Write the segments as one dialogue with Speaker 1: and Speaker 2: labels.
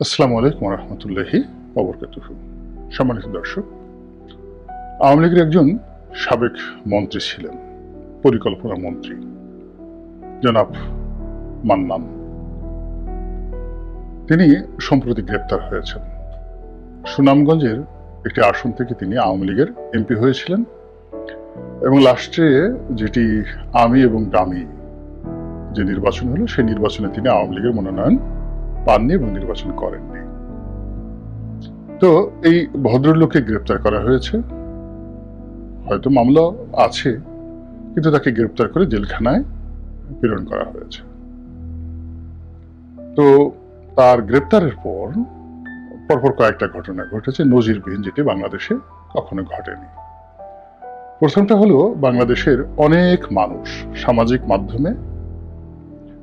Speaker 1: আসসালামু আলাইকুম রহমতুল্লাহি অবরকাত সম্মানিত দর্শক, আওয়ামী লীগের একজন সাবেক মন্ত্রী ছিলেন, পরিকল্পনা মন্ত্রী, জনাব মান্নান। তিনি সম্প্রতি গ্রেপ্তার হয়েছেন। সুনামগঞ্জের একটি আসন থেকে তিনি আওয়ামী লীগের এমপি হয়েছিলেন এবং লাস্টে যেটি আমি এবং দামি যে নির্বাচন হলো, সেই নির্বাচনে তিনি আওয়ামী লীগের মনোনয়ন পাননি এবং নির্বাচন করেননি তো এই ভদ্রলোককে গ্রেপ্তার করা হয়েছে। হয়তো মামলা আছে, কিন্তু তাকে গ্রেপ্তার করে জেলখানায় প্রেরণ করা হয়েছে। তো তার গ্রেপ্তারের পর পরপর কয়েকটা ঘটনা ঘটেছে। নজির নজিরবিহীন যেটি বাংলাদেশে কখনো ঘটেনি। প্রথমটা হলো, বাংলাদেশের অনেক মানুষ সামাজিক মাধ্যমে,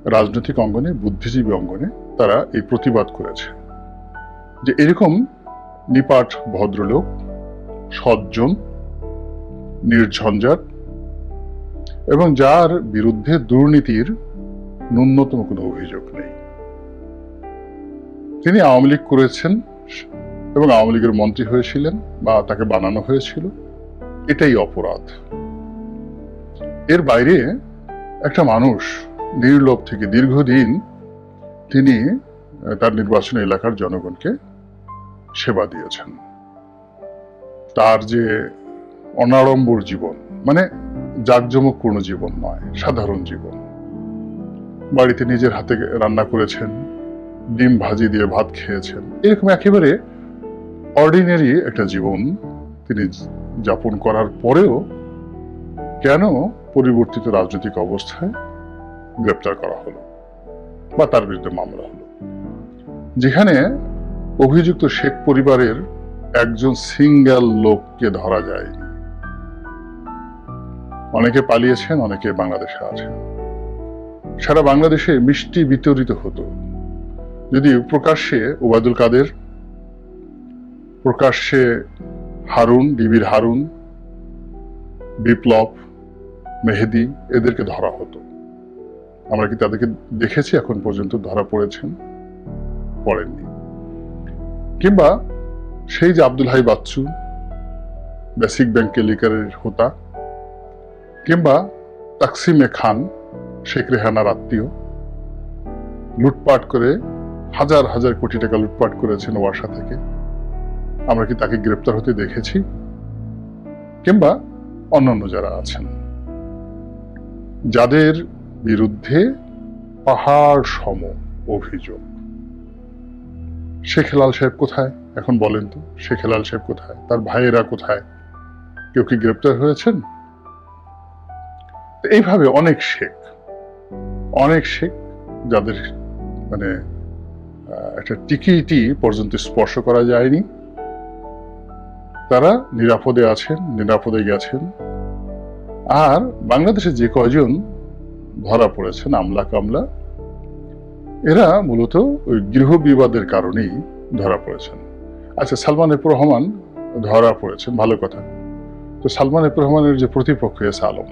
Speaker 1: রাজনৈতিক অঙ্গনে, বুদ্ধিজীবী অঙ্গনে তারা এই প্রতিবাদ করেছে যে এরকম নিপাট, ভদ্রলোক, সজ্জন, নির্ঝঞ্ঝাট এবং যার বিরুদ্ধে দুর্নীতির ন্যূনতম কোনো অভিযোগ নেই। তিনি আওয়ামী লীগ করেছেন এবং আওয়ামী লীগের মন্ত্রী হয়েছিলেন বা তাকে বানানো হয়েছিল। এটাই অপরাধ। এর বাইরে একটা মানুষ নির্লোভ থেকে দীর্ঘদিন তিনি তার নির্বাচনী এলাকার জনগণকে সেবা দিয়েছেন। তার যে অনাড়ম্বর জীবন মানে জাঁকজমকপূর্ণ জীবন নয়, সাধারণ জীবন। বাড়িতে নিজের হাতে রান্না করেছেন, ডিম ভাজি দিয়ে ভাত খেয়েছেন। এরকম একেবারে অর্ডিনারি একটা জীবন তিনি যাপন করার পরেও কেন পরিবর্তিত রাজনৈতিক অবস্থায় গ্রেপ্তার করা হলো? বা তার বিরুদ্ধে মামলা হলো। যেখানে অভিযুক্ত শেখ পরিবারের একজন সিঙ্গেল লোককে ধরা যায় অনেকে পালিয়েছেন, অনেকে বাংলাদেশে আছেন। সারা বাংলাদেশে মিষ্টি বিতরিত হতো। যদি প্রকাশ্যে ওবায়দুল কাদের, প্রকাশ্যে হারুন, ডিবির হারুন, বিপ্লব, মেহেদি, এদেরকে ধরা হতো। আমরা কি তাদেরকে দেখেছি এখন পর্যন্ত ধরা পড়েছেন? পড়েননি। কিংবা সেই যে আব্দুল হাই বাচ্চু, বেসিক ব্যাংক কেলিকারের হোতা, কিংবা তাকসিমে খান, শেখ রেহানার আত্মীয়, লুটপাট করে হাজার হাজার কোটি টাকা লুটপাট করেছেন ওয়াসা থেকে, আমরা কি তাকে গ্রেপ্তার হতে দেখেছি? কিংবা অন্যান্য যারা আছেন, যাদের বিরুদ্ধে পাহাড় সম অভিযোগ। শেখেলাল সাহেব কোথায়? এখন বলেন তো শেখেলাল সাহেব কোথায়? তার ভাইয়েরা কোথায়? কেউ কি গ্রেপ্তার হয়েছেন? এইভাবে অনেক শেখ অনেক শেখ যাদের মানে একটা টিকিটি পর্যন্ত স্পর্শ করা যায়নি। তারা নিরাপদে আছেন, নিরাপদে গেছেন। আর বাংলাদেশে যে কয়জন ধরা পড়েছেন আমলা কামলা, এরা মূলত ওই গৃহ বিবাদের কারণেই ধরা পড়েছেন। আচ্ছা সালমান এফ রহমান ধরা পড়েছেন, ভালো কথা। তো সালমান এফ রহমানের যে প্রতিপক্ষ এস আলম,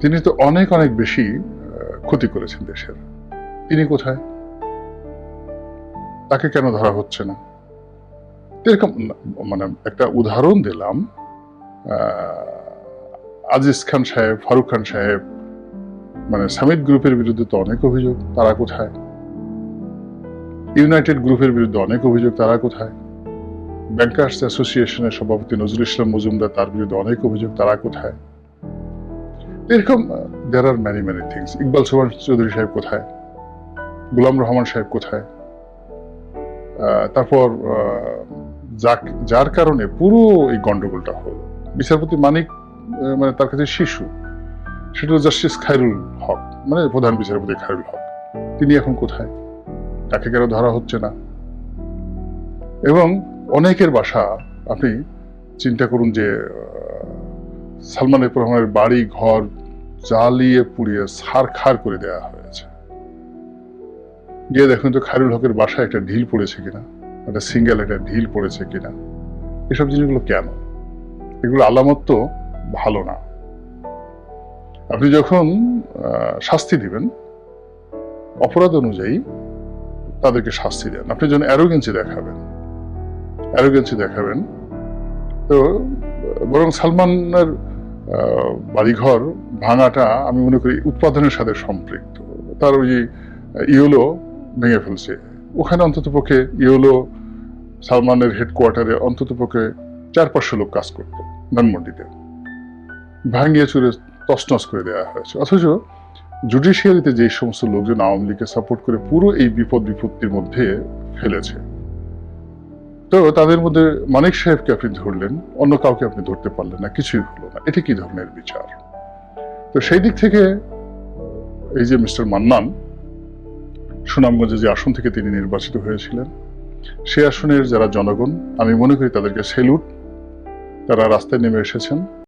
Speaker 1: তিনি তো অনেক অনেক বেশি ক্ষতি করেছেন দেশের। তিনি কোথায়? তাকে কেন ধরা হচ্ছে না? এরকম মানে একটা উদাহরণ দিলাম আজিজ খান সাহেব, ফারুক খান সাহেব মানে সামিট গ্রুপের বিরুদ্ধে তো অনেক অভিযোগ, তারা কোথায়? ইউনাইটেড গ্রুপের বিরুদ্ধে অনেক অভিযোগ, তারা কোথায়? ব্যাংকার্স অ্যাসোসিয়েশনের সভাপতি নজরুল ইসলাম মজুমদার, তার বিরুদ্ধে অনেক অভিযোগ, তারা কোথায়? এরকম there are many many things Iqbal Suman Chowdhury সাহেব কোথায়? গুলাম রহমান সাহেব কোথায়? তারপর যার কারণে পুরো এই গন্ডগোলটা হলো। বিচারপতি মানিক মানে তার কাছে শিশু। সেটা জাস্টিস খায়রুল হক মানে প্রধান বিচারপতি খায়রুল হক। তিনি এখন কোথায়? তাকে কেন ধরা হচ্ছে না? এবং অনেকের বাসা, আপনি চিন্তা করুন যে সালমান রহমানের বাড়ি, ঘর জ্বালিয়ে পুড়িয়ে সার খার করে দেওয়া হয়েছে। গিয়ে দেখুন তো খায়রুল হকের বাসায় একটা ঢিল পড়েছে কিনা, একটা সিঙ্গেল একটা ঢিল পড়েছে কিনা। এসব জিনিসগুলো কেন? এগুলো আলামত তো ভালো না। আপনি যখন শাস্তি দিবেন, অপরাধ অনুযায়ী তাদেরকে শাস্তি দেন। আপনি যেন অ্যারোগেন্সি দেখাবেন অ্যারোগেন্সি দেখাবেন, তো, বরং সালমানের বাড়িঘর ভাঙাটা আমি মনে করি উৎপাদনের সাথে সম্পৃক্ত। তার ওই যে ইওলো ভেঙে ফেলছে। ওখানে অন্তত পক্ষে ইওলো সালমানের হেডকোয়ার্টারে অন্তত পক্ষে চার পাঁচশো লোক কাজ করত, ধানমন্ডিতে। ভাঙিয়ে চুরে তছনছ করে দেওয়া হয়েছে। অথচ জুডিশিয়ারিতে যে সমস্ত লোকজন আওয়ামী লীগকে সাপোর্ট করে পুরো এই বিপদ বিপত্তির মধ্যে ফেলেছে। তো তাদের মধ্যে মানিক সাহেবকে আপনি ধরলেন, অন্য কাউকে আপনি ধরতে পারলেন না, কিছুই হলো না। এটা কি ধরনের বিচার? তো সেই দিক থেকে এই যে মিস্টার মান্নান, সুনামগঞ্জে যে আসন থেকে তিনি নির্বাচিত হয়েছিলেন, সে আসনের যারা জনগণ, আমি মনে করি তাদেরকে সেলুট, তারা রাস্তায় নেমে এসেছেন।